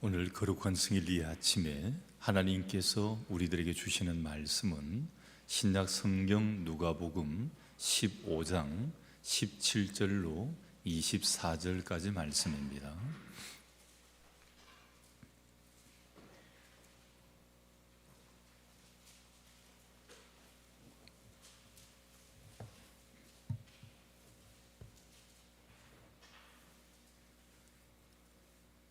오늘 거룩한 승일 이 아침에 하나님께서 우리들에게 주시는 말씀은 신약 성경 누가복음 15장 17절로 24절까지 말씀입니다.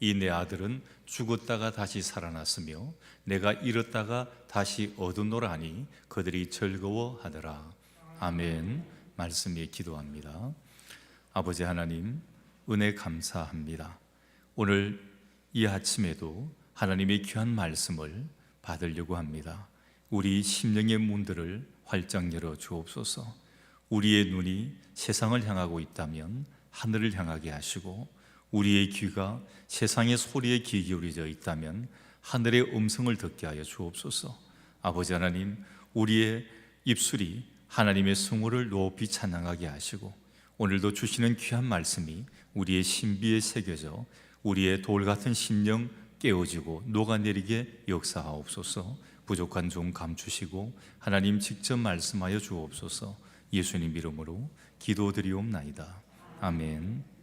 이 내 아들은 죽었다가 다시 살아났으며 내가 잃었다가 다시 얻었노라 하니 그들이 즐거워하더라. 아멘. 말씀에 기도합니다. 아버지 하나님 은혜 감사합니다. 오늘 이 아침에도 하나님의 귀한 말씀을 받으려고 합니다. 우리 심령의 문들을 활짝 열어 주옵소서. 우리의 눈이 세상을 향하고 있다면 하늘을 향하게 하시고 우리의 귀가 세상의 소리에 귀 기울여져 있다면 하늘의 음성을 듣게 하여 주옵소서. 아버지 하나님, 우리의 입술이 하나님의 승호를 높이 찬양하게 하시고 오늘도 주시는 귀한 말씀이 우리의 신비에 새겨져 우리의 돌 같은 심령 깨어지고 녹아내리게 역사하옵소서. 부족한 종 감추시고 하나님 직접 말씀하여 주옵소서. 예수님 이름으로 기도드리옵나이다. 아멘.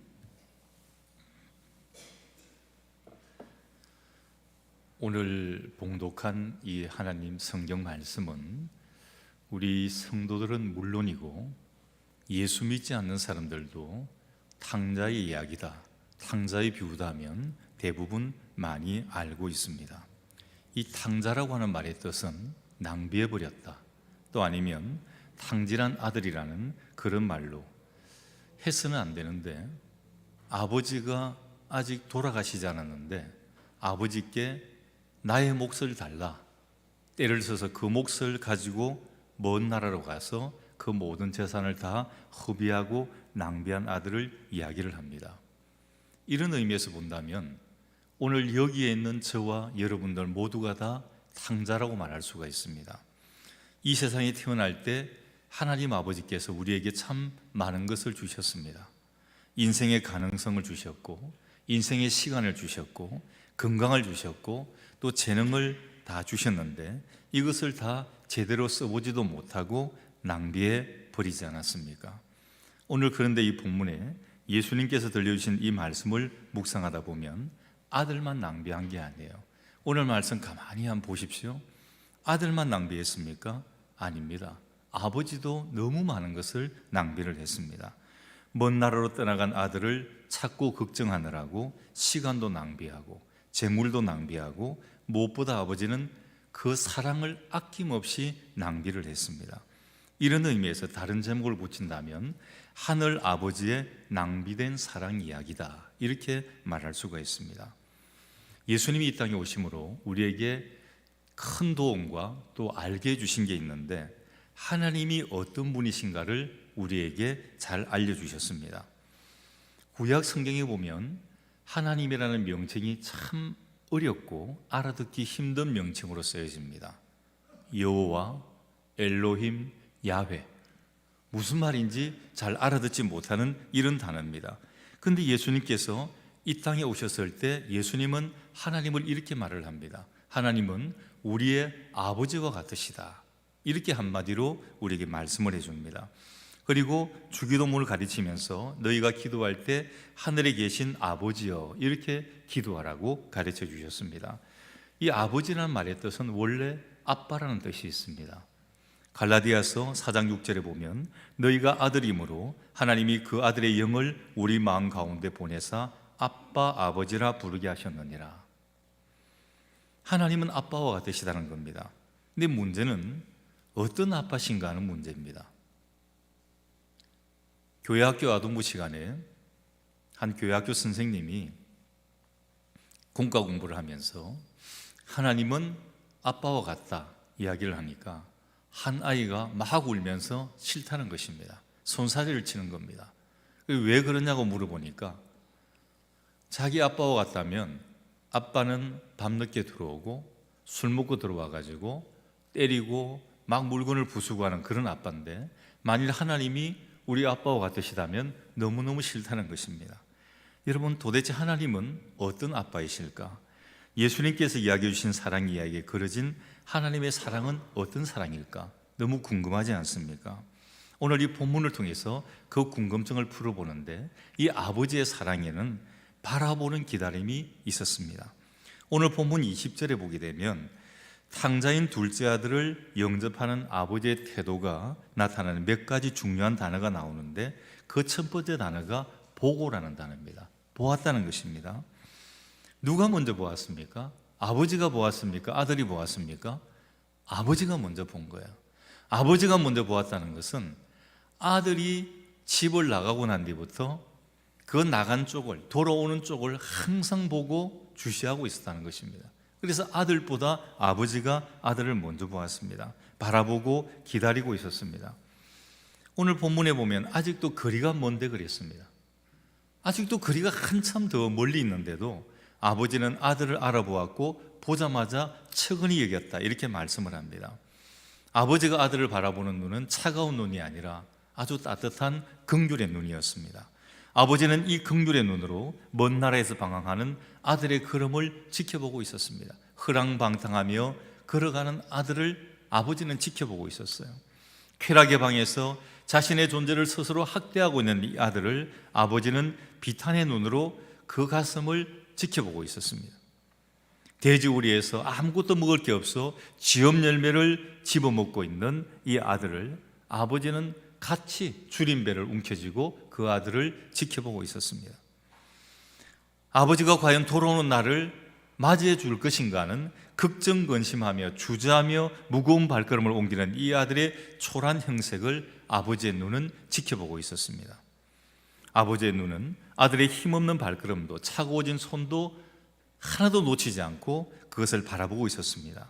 오늘 봉독한 이 하나님 성경 말씀은 우리 성도들은 물론이고 예수 믿지 않는 사람들도 탕자의 이야기다, 탕자의 비유다 하면 대부분 많이 알고 있습니다. 이 탕자라고 하는 말의 뜻은 낭비해 버렸다. 또 아니면 탕진한 아들이라는 그런 말로 해서는 안 되는데 아버지가 아직 돌아가시지 않았는데 아버지께 나의 몫을 달라. 때를 써서 그 몫을 가지고 먼 나라로 가서 그 모든 재산을 다 허비하고 낭비한 아들을 이야기를 합니다. 이런 의미에서 본다면 오늘 여기에 있는 저와 여러분들 모두가 다 탕자라고 말할 수가 있습니다. 이 세상에 태어날 때 하나님 아버지께서 우리에게 참 많은 것을 주셨습니다. 인생의 가능성을 주셨고, 인생의 시간을 주셨고, 건강을 주셨고, 또 재능을 다 주셨는데 이것을 다 제대로 써보지도 못하고 낭비해 버리지 않았습니까? 오늘 그런데 이 본문에 예수님께서 들려주신 이 말씀을 묵상하다 보면 아들만 낭비한 게 아니에요. 오늘 말씀 가만히 한번 보십시오. 아들만 낭비했습니까? 아닙니다. 아버지도 너무 많은 것을 낭비를 했습니다. 먼 나라로 떠나간 아들을 찾고 걱정하느라고 시간도 낭비하고 재물도 낭비하고 무엇보다 아버지는 그 사랑을 아낌없이 낭비를 했습니다. 이런 의미에서 다른 제목을 붙인다면 하늘 아버지의 낭비된 사랑 이야기다. 이렇게 말할 수가 있습니다. 예수님이 이 땅에 오심으로 우리에게 큰 도움과 또 알게 해주신 게 있는데 하나님이 어떤 분이신가를 우리에게 잘 알려주셨습니다. 구약 성경에 보면 하나님이라는 명칭이 참 어렵고 알아듣기 힘든 명칭으로 쓰여집니다. 여호와, 엘로힘, 야훼. 무슨 말인지 잘 알아듣지 못하는 이런 단어입니다. 근데 예수님께서 이 땅에 오셨을 때 예수님은 하나님을 이렇게 말을 합니다. 하나님은 우리의 아버지와 같으시다. 이렇게 한마디로 우리에게 말씀을 해줍니다. 그리고 주기도문을 가르치면서 너희가 기도할 때 하늘에 계신 아버지여 이렇게 기도하라고 가르쳐 주셨습니다. 이 아버지라는 말의 뜻은 원래 아빠라는 뜻이 있습니다. 갈라디아서 4장 6절에 보면 너희가 아들이므로 하나님이 그 아들의 영을 우리 마음 가운데 보내사 아빠 아버지라 부르게 하셨느니라. 하나님은 아빠와 같으시다는 겁니다. 근데 문제는 어떤 아빠신가 하는 문제입니다. 교회학교 아동부 시간에 한 교회학교 선생님이 공과 공부를 하면서 하나님은 아빠와 같다 이야기를 하니까 한 아이가 막 울면서 싫다는 것입니다. 손사래를 치는 겁니다. 왜 그러냐고 물어보니까 자기 아빠와 같다면 아빠는 밤늦게 들어오고 술 먹고 들어와 가지고 때리고 막 물건을 부수고 하는 그런 아빠인데 만일 하나님이 우리 아빠와 같으시다면 너무너무 싫다는 것입니다. 여러분 도대체 하나님은 어떤 아빠이실까? 예수님께서 이야기해 주신 사랑 이야기에 그려진 하나님의 사랑은 어떤 사랑일까? 너무 궁금하지 않습니까? 오늘 이 본문을 통해서 그 궁금증을 풀어보는데 이 아버지의 사랑에는 바라보는 기다림이 있었습니다. 오늘 본문 20절에 보게 되면 탕자인 둘째 아들을 영접하는 아버지의 태도가 나타나는 몇 가지 중요한 단어가 나오는데 그 첫 번째 단어가 보고라는 단어입니다. 보았다는 것입니다. 누가 먼저 보았습니까? 아버지가 보았습니까? 아들이 보았습니까? 아버지가 먼저 본 거예요. 아버지가 먼저 보았다는 것은 아들이 집을 나가고 난 뒤부터 그 나간 쪽을 돌아오는 쪽을 항상 보고 주시하고 있었다는 것입니다. 그래서 아들보다 아버지가 아들을 먼저 보았습니다. 바라보고 기다리고 있었습니다. 오늘 본문에 보면 아직도 거리가 먼데 그랬습니다. 아직도 거리가 한참 더 멀리 있는데도 아버지는 아들을 알아보았고 보자마자 측은히 여겼다 이렇게 말씀을 합니다. 아버지가 아들을 바라보는 눈은 차가운 눈이 아니라 아주 따뜻한 긍휼의 눈이었습니다. 아버지는 이 긍휼의 눈으로 먼 나라에서 방황하는 아들의 걸음을 지켜보고 있었습니다. 흐랑방탕하며 걸어가는 아들을 아버지는 지켜보고 있었어요. 쾌락의 방에서 자신의 존재를 스스로 학대하고 있는 이 아들을 아버지는 비탄의 눈으로 그 가슴을 지켜보고 있었습니다. 돼지우리에서 아무것도 먹을 게 없어 지엄 열매를 집어먹고 있는 이 아들을 아버지는 같이 줄임배를 움켜쥐고 그 아들을 지켜보고 있었습니다. 아버지가 과연 돌아오는 날을 맞이해 줄 것인가는 극정건심하며 주저하며 무거운 발걸음을 옮기는 이 아들의 초란 형색을 아버지의 눈은 지켜보고 있었습니다. 아버지의 눈은 아들의 힘없는 발걸음도 차고워진 손도 하나도 놓치지 않고 그것을 바라보고 있었습니다.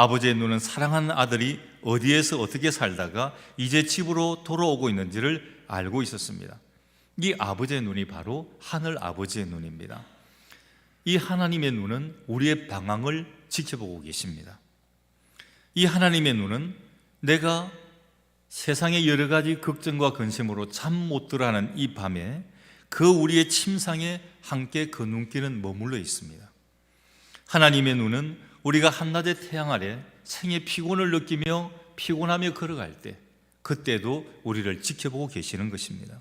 아버지의 눈은 사랑하는 아들이 어디에서 어떻게 살다가 이제 집으로 돌아오고 있는지를 알고 있었습니다. 이 아버지의 눈이 바로 하늘 아버지의 눈입니다. 이 하나님의 눈은 우리의 방황을 지켜보고 계십니다. 이 하나님의 눈은 내가 세상의 여러 가지 걱정과 근심으로 잠 못 들어하는 이 밤에 그 우리의 침상에 함께 그 눈길은 머물러 있습니다. 하나님의 눈은 우리가 한낮의 태양 아래 생의 피곤을 느끼며 피곤하며 걸어갈 때 그때도 우리를 지켜보고 계시는 것입니다.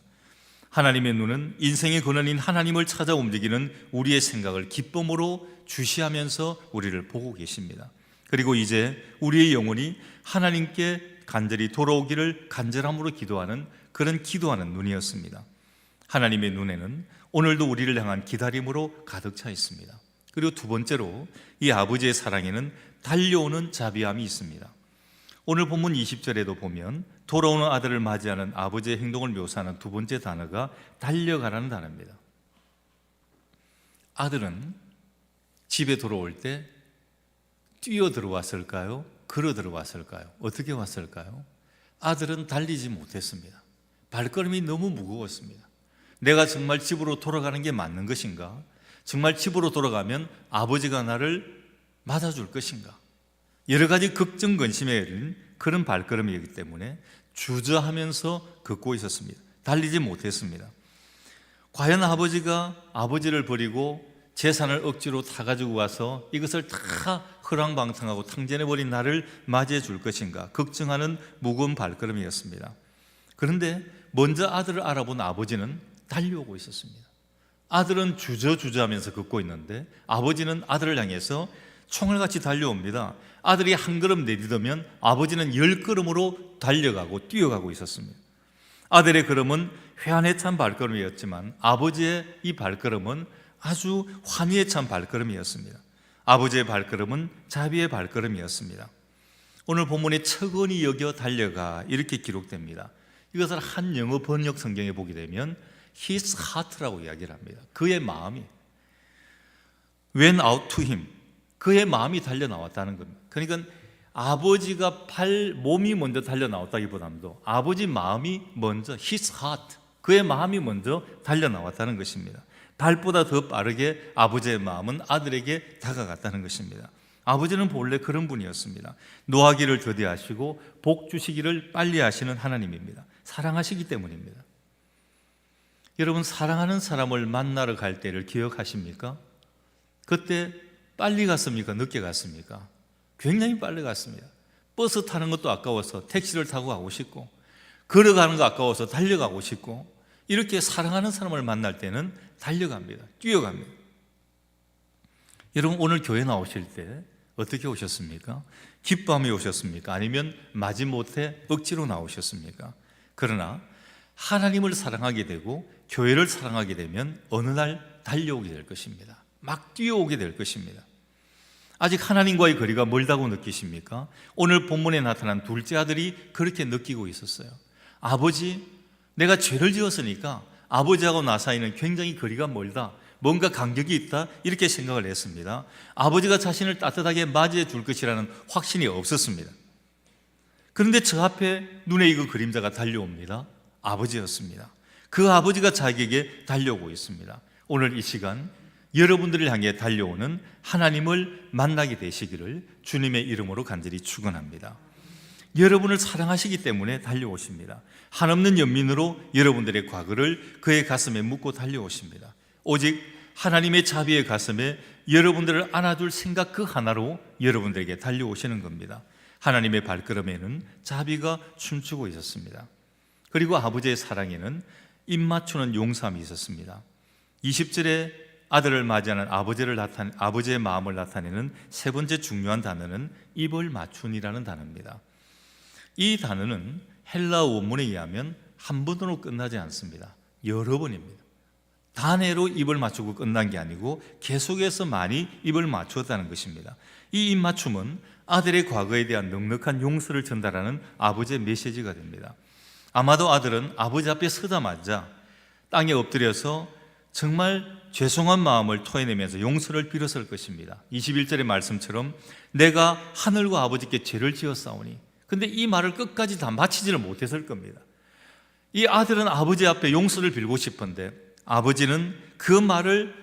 하나님의 눈은 인생의 근원인 하나님을 찾아 움직이는 우리의 생각을 기쁨으로 주시하면서 우리를 보고 계십니다. 그리고 이제 우리의 영혼이 하나님께 간절히 돌아오기를 간절함으로 기도하는 그런 기도하는 눈이었습니다. 하나님의 눈에는 오늘도 우리를 향한 기다림으로 가득 차 있습니다. 그리고 두 번째로 이 아버지의 사랑에는 달려오는 자비함이 있습니다. 오늘 본문 20절에도 보면 돌아오는 아들을 맞이하는 아버지의 행동을 묘사하는 두 번째 단어가 달려가라는 단어입니다. 아들은 집에 돌아올 때 뛰어 들어왔을까요? 걸어 들어왔을까요? 어떻게 왔을까요? 아들은 달리지 못했습니다. 발걸음이 너무 무거웠습니다. 내가 정말 집으로 돌아가는 게 맞는 것인가? 정말 집으로 돌아가면 아버지가 나를 맞아줄 것인가? 여러 가지 걱정 근심에 열린 그런 발걸음이기 때문에 주저하면서 걷고 있었습니다. 달리지 못했습니다. 과연 아버지가 아버지를 버리고 재산을 억지로 다 가지고 와서 이것을 다 허랑방탕하고 탕진해 버린 나를 맞이해 줄 것인가 걱정하는 무거운 발걸음이었습니다. 그런데 먼저 아들을 알아본 아버지는 달려오고 있었습니다. 아들은 주저주저하면서 걷고 있는데 아버지는 아들을 향해서 총알같이 달려옵니다. 아들이 한 걸음 내딛으면 아버지는 열 걸음으로 달려가고 뛰어가고 있었습니다. 아들의 걸음은 회한에 찬 발걸음이었지만 아버지의 이 발걸음은 아주 환희에 찬 발걸음이었습니다. 아버지의 발걸음은 자비의 발걸음이었습니다. 오늘 본문에 척은이 여겨 달려가 이렇게 기록됩니다. 이것을 한 영어 번역 성경에 보게 되면 his heart라고 이야기를 합니다. 그의 마음이 went out to him. 그의 마음이 달려 나왔다는 겁니다. 그러니까 아버지가 발 몸이 먼저 달려 나왔다기보다도 아버지 마음이 먼저 his heart 그의 마음이 먼저 달려 나왔다는 것입니다. 발보다 더 빠르게 아버지의 마음은 아들에게 다가갔다는 것입니다. 아버지는 본래 그런 분이었습니다. 노하기를 더디하시고 복 주시기를 빨리 하시는 하나님입니다. 사랑하시기 때문입니다. 여러분 사랑하는 사람을 만나러 갈 때를 기억하십니까? 그때 빨리 갔습니까? 늦게 갔습니까? 굉장히 빨리 갔습니다. 버스 타는 것도 아까워서 택시를 타고 가고 싶고 걸어가는 거 아까워서 달려가고 싶고 이렇게 사랑하는 사람을 만날 때는 달려갑니다. 뛰어갑니다. 여러분 오늘 교회 나오실 때 어떻게 오셨습니까? 기뻐하며 오셨습니까? 아니면 마지못해 억지로 나오셨습니까? 그러나 하나님을 사랑하게 되고 교회를 사랑하게 되면 어느 날 달려오게 될 것입니다. 막 뛰어오게 될 것입니다. 아직 하나님과의 거리가 멀다고 느끼십니까? 오늘 본문에 나타난 둘째 아들이 그렇게 느끼고 있었어요. 아버지, 내가 죄를 지었으니까 아버지하고 나 사이는 굉장히 거리가 멀다. 뭔가 간격이 있다. 이렇게 생각을 했습니다. 아버지가 자신을 따뜻하게 맞이해 줄 것이라는 확신이 없었습니다. 그런데 저 앞에 눈에 익은 그림자가 달려옵니다. 아버지였습니다. 그 아버지가 자기에게 달려오고 있습니다. 오늘 이 시간 여러분들을 향해 달려오는 하나님을 만나게 되시기를 주님의 이름으로 간절히 축원합니다. 여러분을 사랑하시기 때문에 달려오십니다. 한없는 연민으로 여러분들의 과거를 그의 가슴에 묻고 달려오십니다. 오직 하나님의 자비의 가슴에 여러분들을 안아줄 생각 그 하나로 여러분들에게 달려오시는 겁니다. 하나님의 발걸음에는 자비가 춤추고 있었습니다. 그리고 아버지의 사랑에는 입맞추는 용sam이 있었습니다. 20절에 아들을 맞이하는 아버지를 나타 아버지의 마음을 나타내는 세 번째 중요한 단어는 입을 맞춘이라는 단어입니다. 이 단어는 헬라 원문에 의하면 한 번으로 끝나지 않습니다. 여러 번입니다. 단해로 입을 맞추고 끝난 게 아니고 계속해서 많이 입을 맞추었다는 것입니다. 이 입맞춤은 아들의 과거에 대한 넉넉한 용서를 전달하는 아버지의 메시지가 됩니다. 아마도 아들은 아버지 앞에 서자마자 땅에 엎드려서 정말 죄송한 마음을 토해내면서 용서를 빌었을 것입니다. 21절의 말씀처럼 내가 하늘과 아버지께 죄를 지었사오니 근데 이 말을 끝까지 다 마치지를 못했을 겁니다. 이 아들은 아버지 앞에 용서를 빌고 싶은데 아버지는 그 말을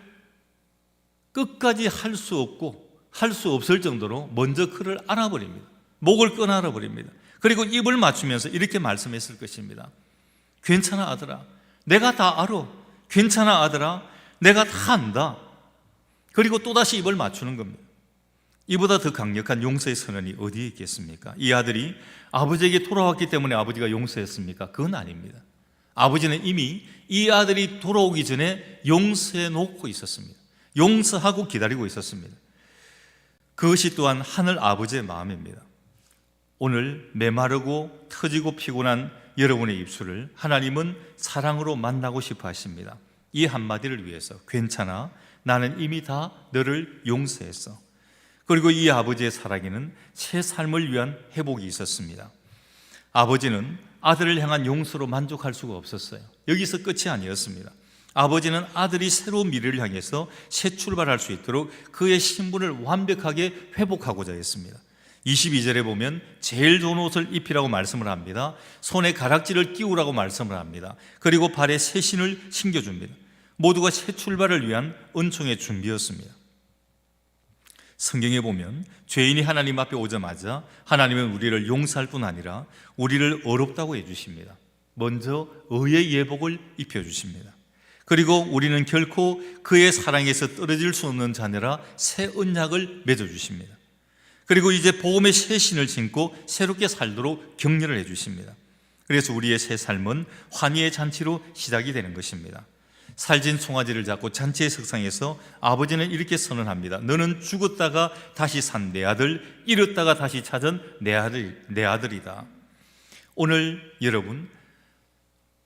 끝까지 할 수 없고 할 수 없을 정도로 먼저 그를 안아버립니다. 목을 끊어라 버립니다. 그리고 입을 맞추면서 이렇게 말씀했을 것입니다. 괜찮아 아들아. 내가 다 알아. 괜찮아 아들아. 내가 다 안다. 그리고 또다시 입을 맞추는 겁니다. 이보다 더 강력한 용서의 선언이 어디에 있겠습니까? 이 아들이 아버지에게 돌아왔기 때문에 아버지가 용서했습니까? 그건 아닙니다. 아버지는 이미 이 아들이 돌아오기 전에 용서해 놓고 있었습니다. 용서하고 기다리고 있었습니다. 그것이 또한 하늘 아버지의 마음입니다. 오늘 메마르고 터지고 피곤한 여러분의 입술을 하나님은 사랑으로 만나고 싶어 하십니다. 이 한마디를 위해서 괜찮아. 나는 이미 다 너를 용서했어. 그리고 이 아버지의 사랑에는 새 삶을 위한 회복이 있었습니다. 아버지는 아들을 향한 용서로 만족할 수가 없었어요. 여기서 끝이 아니었습니다. 아버지는 아들이 새로운 미래를 향해서 새 출발할 수 있도록 그의 신분을 완벽하게 회복하고자 했습니다. 22절에 보면 제일 좋은 옷을 입히라고 말씀을 합니다. 손에 가락지를 끼우라고 말씀을 합니다. 그리고 발에 새 신을 신겨줍니다. 모두가 새 출발을 위한 은총의 준비였습니다. 성경에 보면 죄인이 하나님 앞에 오자마자 하나님은 우리를 용서할 뿐 아니라 우리를 어렵다고 해주십니다. 먼저 의의 예복을 입혀주십니다. 그리고 우리는 결코 그의 사랑에서 떨어질 수 없는 자녀라 새 언약을 맺어주십니다. 그리고 이제 복음의 새 신을 신고 새롭게 살도록 격려를 해주십니다. 그래서 우리의 새 삶은 환희의 잔치로 시작이 되는 것입니다. 살진 송아지를 잡고 잔치의 석상에서 아버지는 이렇게 선언합니다. 너는 죽었다가 다시 산 내 아들, 잃었다가 다시 찾은 내 아들, 내 아들이다. 오늘 여러분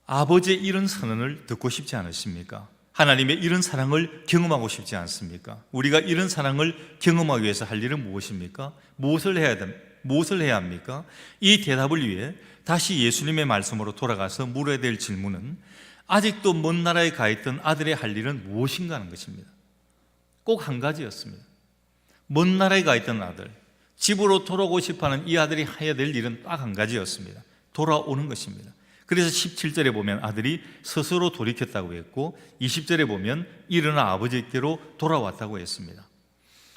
아버지의 이런 선언을 듣고 싶지 않으십니까? 하나님의 이런 사랑을 경험하고 싶지 않습니까? 우리가 이런 사랑을 경험하기 위해서 할 일은 무엇입니까? 무엇을 해야 됩 무엇을 해야 합니까? 이 대답을 위해 다시 예수님의 말씀으로 돌아가서 물어야 될 질문은 아직도 먼 나라에 가 있던 아들의 할 일은 무엇인가 하는 것입니다. 꼭 한 가지였습니다. 먼 나라에 가 있던 아들, 집으로 돌아오고 싶어 하는 이 아들이 해야 될 일은 딱 한 가지였습니다. 돌아오는 것입니다. 그래서 17절에 보면 아들이 스스로 돌이켰다고 했고 20절에 보면 일어나 아버지께로 돌아왔다고 했습니다.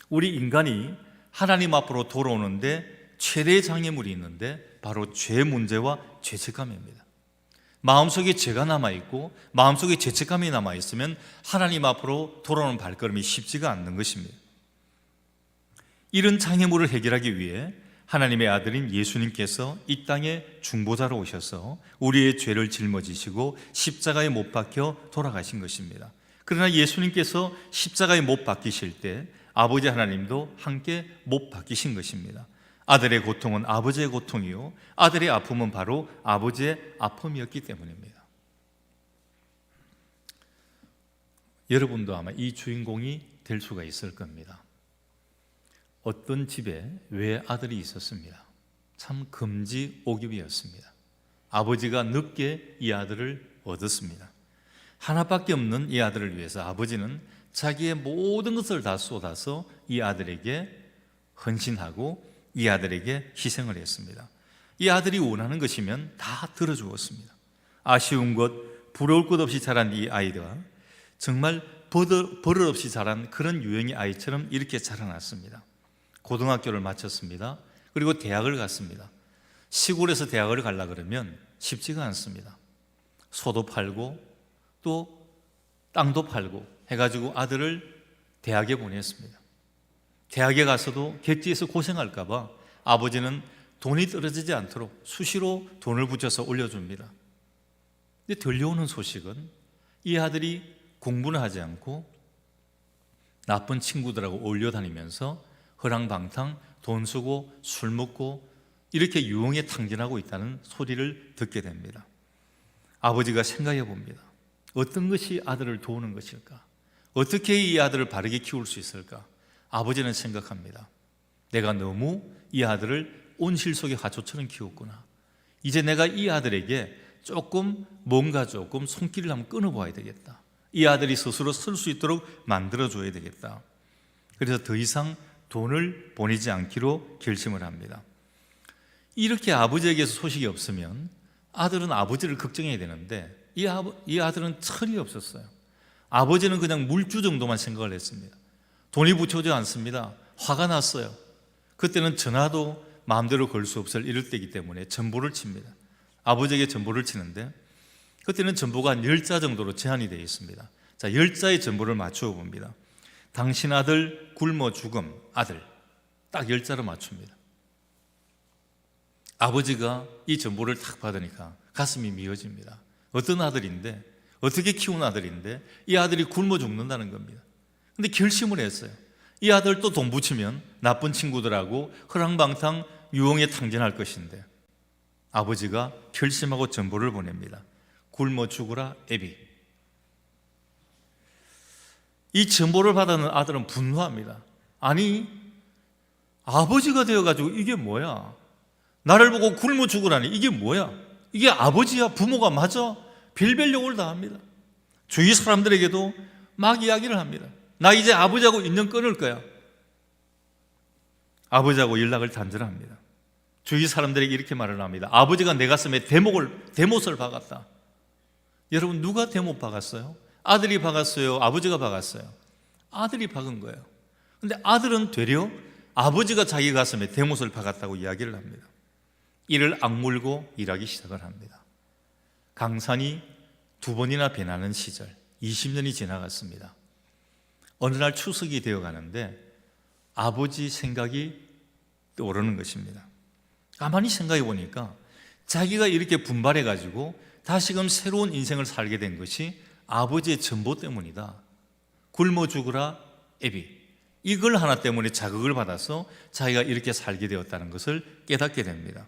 우리 인간이 하나님 앞으로 돌아오는데 최대의 장애물이 있는데 바로 죄 문제와 죄책감입니다. 마음속에 죄가 남아 있고 마음속에 죄책감이 남아 있으면 하나님 앞으로 돌아오는 발걸음이 쉽지가 않는 것입니다. 이런 장애물을 해결하기 위해 하나님의 아들인 예수님께서 이 땅에 중보자로 오셔서 우리의 죄를 짊어지시고 십자가에 못 박혀 돌아가신 것입니다. 그러나 예수님께서 십자가에 못 박히실 때 아버지 하나님도 함께 못 박히신 것입니다. 아들의 고통은 아버지의 고통이요. 아들의 아픔은 바로 아버지의 아픔이었기 때문입니다. 여러분도 아마 이 주인공이 될 수가 있을 겁니다. 어떤 집에 외 아들이 있었습니다. 참 금지 오깁이었습니다. 아버지가 늦게 이 아들을 얻었습니다. 하나밖에 없는 이 아들을 위해서 아버지는 자기의 모든 것을 다 쏟아서 이 아들에게 헌신하고 이 아들에게 희생을 했습니다. 이 아들이 원하는 것이면 다 들어주었습니다. 아쉬운 것, 부러울 것 없이 자란 이 아이가 정말 버릇 없이 자란 그런 유형의 아이처럼 이렇게 자라났습니다. 고등학교를 마쳤습니다. 그리고 대학을 갔습니다. 시골에서 대학을 가려 그러면 쉽지가 않습니다. 소도 팔고 또 땅도 팔고 해가지고 아들을 대학에 보냈습니다. 대학에 가서도 객지에서 고생할까봐 아버지는 돈이 떨어지지 않도록 수시로 돈을 붙여서 올려줍니다. 근데 들려오는 소식은 이 아들이 공부는 하지 않고 나쁜 친구들하고 어울려 다니면서 허랑방탕 돈 쓰고 술 먹고 이렇게 유흥에 탕진하고 있다는 소리를 듣게 됩니다. 아버지가 생각해 봅니다. 어떤 것이 아들을 도우는 것일까? 어떻게 이 아들을 바르게 키울 수 있을까? 아버지는 생각합니다. 내가 너무 이 아들을 온실 속의 가초처럼 키웠구나. 이제 내가 이 아들에게 조금 뭔가 조금 손길을 한번 끊어봐야 되겠다. 이 아들이 스스로 쓸 수 있도록 만들어줘야 되겠다. 그래서 더 이상 돈을 보내지 않기로 결심을 합니다. 이렇게 아버지에게서 소식이 없으면 아들은 아버지를 걱정해야 되는데 이, 아버, 이 아들은 철이 없었어요. 아버지는 그냥 물주 정도만 생각을 했습니다. 돈이 붙여오지 않습니다. 화가 났어요. 그때는 전화도 마음대로 걸 수 없을 이럴 때이기 때문에 전보를 칩니다. 아버지에게 전보를 치는데 그때는 전보가 한 10자 정도로 제한이 되어 있습니다. 자, 10자의 전보를 맞추어 봅니다. 당신 아들 굶어 죽음 아들 딱 10자로 맞춥니다. 아버지가 이 전보를 딱 받으니까 가슴이 미어집니다. 어떤 아들인데 어떻게 키운 아들인데 이 아들이 굶어 죽는다는 겁니다. 근데 결심을 했어요. 이 아들 또 돈 붙이면 나쁜 친구들하고 허랑방탕 유흥에 탕진할 것인데 아버지가 결심하고 전보를 보냅니다. 굶어 죽으라 애비. 이 전보를 받은 아들은 분노합니다. 아니 아버지가 되어가지고 이게 뭐야? 나를 보고 굶어 죽으라니 이게 뭐야? 이게 아버지야 부모가 맞아? 별별 욕을 다 합니다. 주위 사람들에게도 막 이야기를 합니다. 나 이제 아버지하고 인연 끊을 거야. 아버지하고 연락을 단절합니다. 주위 사람들에게 이렇게 말을 합니다. 아버지가 내 가슴에 대목을 대못을 박았다. 여러분 누가 대못 박았어요? 아들이 박았어요. 아버지가 박았어요. 아들이 박은 거예요. 근데 아들은 되려 아버지가 자기 가슴에 대못을 박았다고 이야기를 합니다. 이를 악물고 일하기 시작을 합니다. 강산이 두 번이나 변하는 시절, 20년이 지나갔습니다. 어느 날 추석이 되어 가는데 아버지 생각이 떠오르는 것입니다. 가만히 생각해 보니까 자기가 이렇게 분발해 가지고 다시금 새로운 인생을 살게 된 것이 아버지의 전보 때문이다. 굶어 죽으라 애비. 이걸 하나 때문에 자극을 받아서 자기가 이렇게 살게 되었다는 것을 깨닫게 됩니다.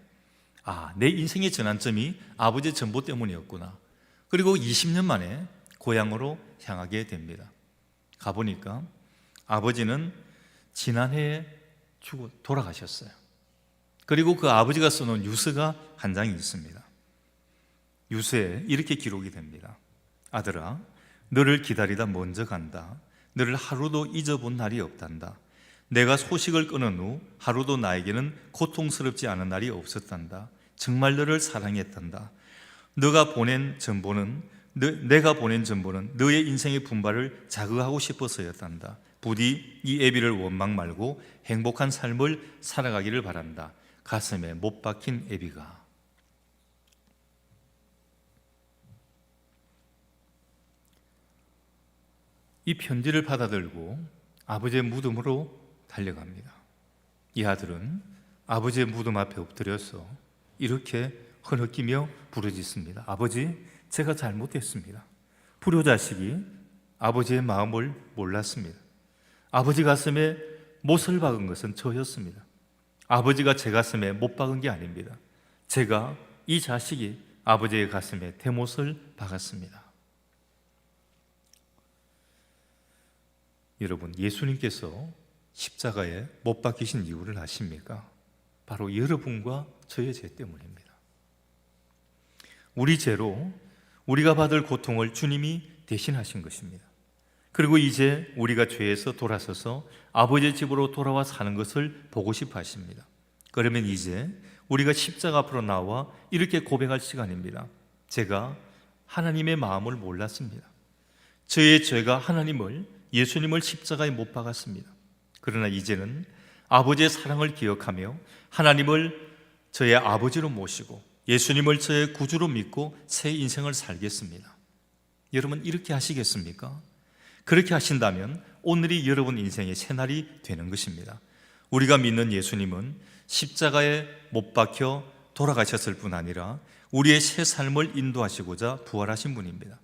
아, 내 인생의 전환점이 아버지의 전보 때문이었구나. 그리고 20년 만에 고향으로 향하게 됩니다. 가보니까 아버지는 지난해에 죽어 돌아가셨어요. 그리고 그 아버지가 써놓은 유서가 한 장이 있습니다. 유서에 이렇게 기록이 됩니다. 아들아, 너를 기다리다 먼저 간다. 너를 하루도 잊어본 날이 없단다. 내가 소식을 끊은 후 하루도 나에게는 고통스럽지 않은 날이 없었단다. 정말 너를 사랑했단다. 너가 보낸 전보는 너, 내가 보낸 전보는 너의 인생의 분발을 자극하고 싶어서였단다. 부디 이 애비를 원망 말고 행복한 삶을 살아가기를 바란다. 가슴에 못 박힌 애비가 이 편지를 받아들고 아버지의 무덤으로 달려갑니다. 이 아들은 아버지의 무덤 앞에 엎드려서 이렇게 흐느끼며 부르짖습니다. 아버지, 제가 잘못했습니다. 불효자식이 아버지의 마음을 몰랐습니다. 아버지 가슴에 못을 박은 것은 저였습니다. 아버지가 제 가슴에 못 박은 게 아닙니다. 제가 이 자식이 아버지의 가슴에 대못을 박았습니다. 여러분, 예수님께서 십자가에 못 박히신 이유를 아십니까? 바로 여러분과 저의 죄 때문입니다. 우리 죄로 우리가 받을 고통을 주님이 대신하신 것입니다. 그리고 이제 우리가 죄에서 돌아서서 아버지의 집으로 돌아와 사는 것을 보고 싶어 하십니다. 그러면 이제 우리가 십자가 앞으로 나와 이렇게 고백할 시간입니다. 제가 하나님의 마음을 몰랐습니다. 저의 죄가 하나님을 예수님을 십자가에 못 박았습니다. 그러나 이제는 아버지의 사랑을 기억하며 하나님을 저의 아버지로 모시고 예수님을 저의 구주로 믿고 새 인생을 살겠습니다. 여러분 이렇게 하시겠습니까? 그렇게 하신다면 오늘이 여러분 인생의 새날이 되는 것입니다. 우리가 믿는 예수님은 십자가에 못 박혀 돌아가셨을 뿐 아니라 우리의 새 삶을 인도하시고자 부활하신 분입니다.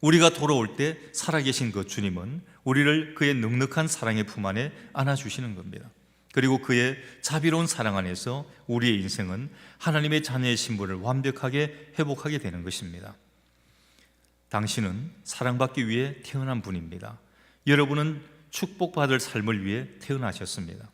우리가 돌아올 때 살아계신 그 주님은 우리를 그의 넉넉한 사랑의 품 안에 안아주시는 겁니다. 그리고 그의 자비로운 사랑 안에서 우리의 인생은 하나님의 자녀의 신분을 완벽하게 회복하게 되는 것입니다. 당신은 사랑받기 위해 태어난 분입니다. 여러분은 축복받을 삶을 위해 태어나셨습니다.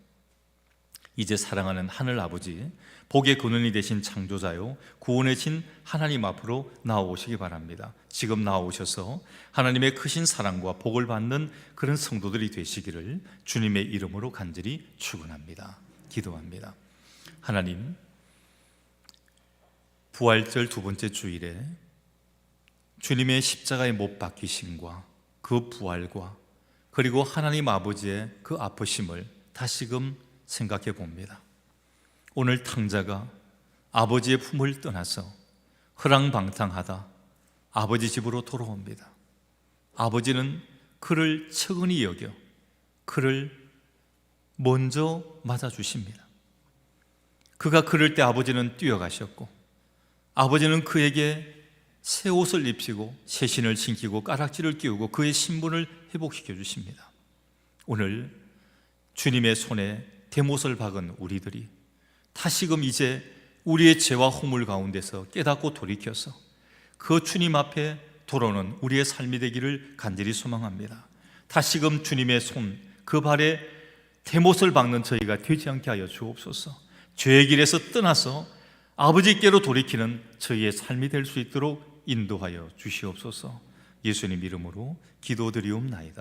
이제 사랑하는 하늘 아버지, 복의 근원이 되신 창조자요, 구원의 신 하나님 앞으로 나오시기 바랍니다. 지금 나오셔서 하나님의 크신 사랑과 복을 받는 그런 성도들이 되시기를 주님의 이름으로 간절히 축원합니다. 기도합니다. 하나님, 부활절 두 번째 주일에 주님의 십자가에 못 박히심과 그 부활과 그리고 하나님 아버지의 그 아프심을 다시금 생각해 봅니다. 오늘 탕자가 아버지의 품을 떠나서 허랑방탕하다 아버지 집으로 돌아옵니다. 아버지는 그를 측은히 여겨 그를 먼저 맞아주십니다. 그가 그럴 때 아버지는 뛰어가셨고 아버지는 그에게 새 옷을 입히고 새 신을 신기고 까락지를 끼우고 그의 신분을 회복시켜 주십니다. 오늘 주님의 손에 대못을 박은 우리들이 다시금 이제 우리의 죄와 허물 가운데서 깨닫고 돌이켜서 그 주님 앞에 돌아오는 우리의 삶이 되기를 간절히 소망합니다. 다시금 주님의 손, 그 발에 대못을 박는 저희가 되지 않게 하여 주옵소서. 죄의 길에서 떠나서 아버지께로 돌이키는 저희의 삶이 될 수 있도록 인도하여 주시옵소서. 예수님 이름으로 기도드리옵나이다.